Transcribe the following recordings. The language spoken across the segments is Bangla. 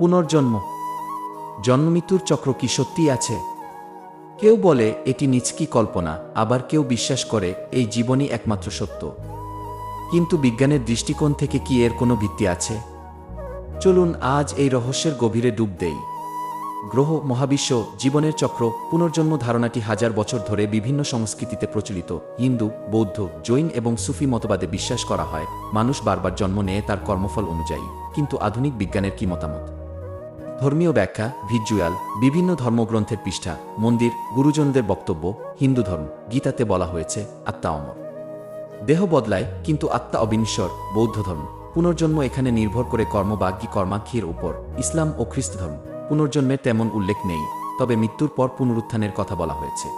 পুনর্জন্ম। জন্মমৃত্যুর চক্র কি সত্যিই আছে? কেউ বলে এটি নিচকি কল্পনা, আবার কেউ বিশ্বাস করে এই জীবনই একমাত্র সত্য। কিন্তু বিজ্ঞানের দৃষ্টিকোণ থেকে কি এর কোনো ভিত্তি আছে? চলুন আজ এই রহস্যের গভীরে ডুব দেই। গ্রহ, মহাবিশ্ব, জীবনের চক্র, পুনর্জন্ম ধারণাটি হাজার বছর ধরে বিভিন্ন সংস্কৃতিতে প্রচলিত। হিন্দু, বৌদ্ধ, জৈন এবং সুফি মতবাদে বিশ্বাস করা হয়, মানুষ বারবার জন্ম নেয় তার কর্মফল অনুযায়ী। কিন্তু আধুনিক বিজ্ঞানের কি মতামত? ধর্মীয় ব্যাখ্যা ভিজুয়াল বিভিন্ন ধর্মগ্রন্থের পৃষ্ঠা, মন্দির, গুরুজনদের বক্তব্য, হিন্দু ধর্ম, গীতাতে বলা হয়েছে আত্মা অমর। দেহ বদলায়, কিন্তু আত্মা অবিনশ্বর, বৌদ্ধ ধর্ম। পুনর্জন্ম এখানে নির্ভর করে কর্ম বা কর্মাক্ষীর উপর, ইসলাম ও খ্রিস্ট ধর্ম। পুনর্জন্মের তেমন উল্লেখ নেই, তবে মৃত্যুর পর পুনরুত্থানের কথা বলা হয়েছে।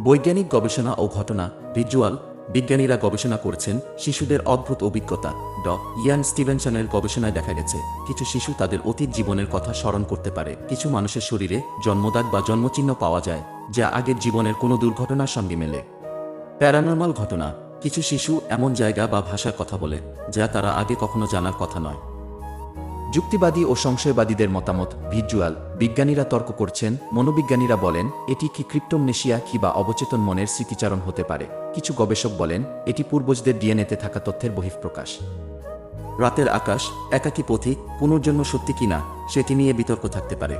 বৈজ্ঞানিক গবেষণা ও ঘটনা ভিজুয়াল বিজ্ঞানীরা গবেষণা করছেন শিশুদের অদ্ভুত অভিজ্ঞতা। ড ইয়ান স্টিভেনসনের গবেষণায় দেখা গেছে, কিছু শিশু তাদের অতীত জীবনের কথা স্মরণ করতে পারে। কিছু মানুষের শরীরে জন্মদাগ বা জন্মচিহ্ন পাওয়া যায়, যা আগের জীবনের কোনো দুর্ঘটনার সঙ্গে মেলে। প্যারানর্মাল ঘটনা, কিছু শিশু এমন জায়গা বা ভাষার কথা বলে, যা তারা আগে কখনো জানার কথা নয়। যুক্তিবাদী ও সংশয়বাদীদের মতামত ভিজুয়াল বিজ্ঞানীরা তর্ক করছেন, মনোবিজ্ঞানীরা বলেন, এটি কি ক্রিপ্টোমনেশিয়া কিংবা অবচেতন মনের স্মৃতিচারণ হতে পারে। কিছু গবেষক বলেন, এটি পূর্বজদের ডিএনএতে থাকা তথ্যের বহিঃপ্রকাশ। রাতের আকাশ, একাকী পথিক, পুনর্জন্ম সত্যি কিনা সেটি নিয়ে বিতর্ক থাকতে পারে।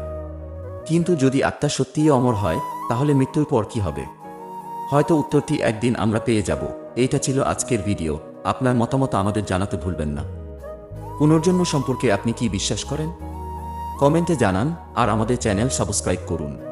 কিন্তু যদি আত্মা সত্যিই অমর হয়, তাহলে মৃত্যুর পর কি হবে? হয়তো উত্তরটি একদিন আমরা পেয়ে যাব। এইটা ছিল আজকের ভিডিও। আপনার মতামত আমাদের জানাতে ভুলবেন না। পুনর্জন্ম সম্পর্কে আপনি কি বিশ্বাস করেন? কমেন্টে জানান আর আমাদের চ্যানেল সাবস্ক্রাইব করুন।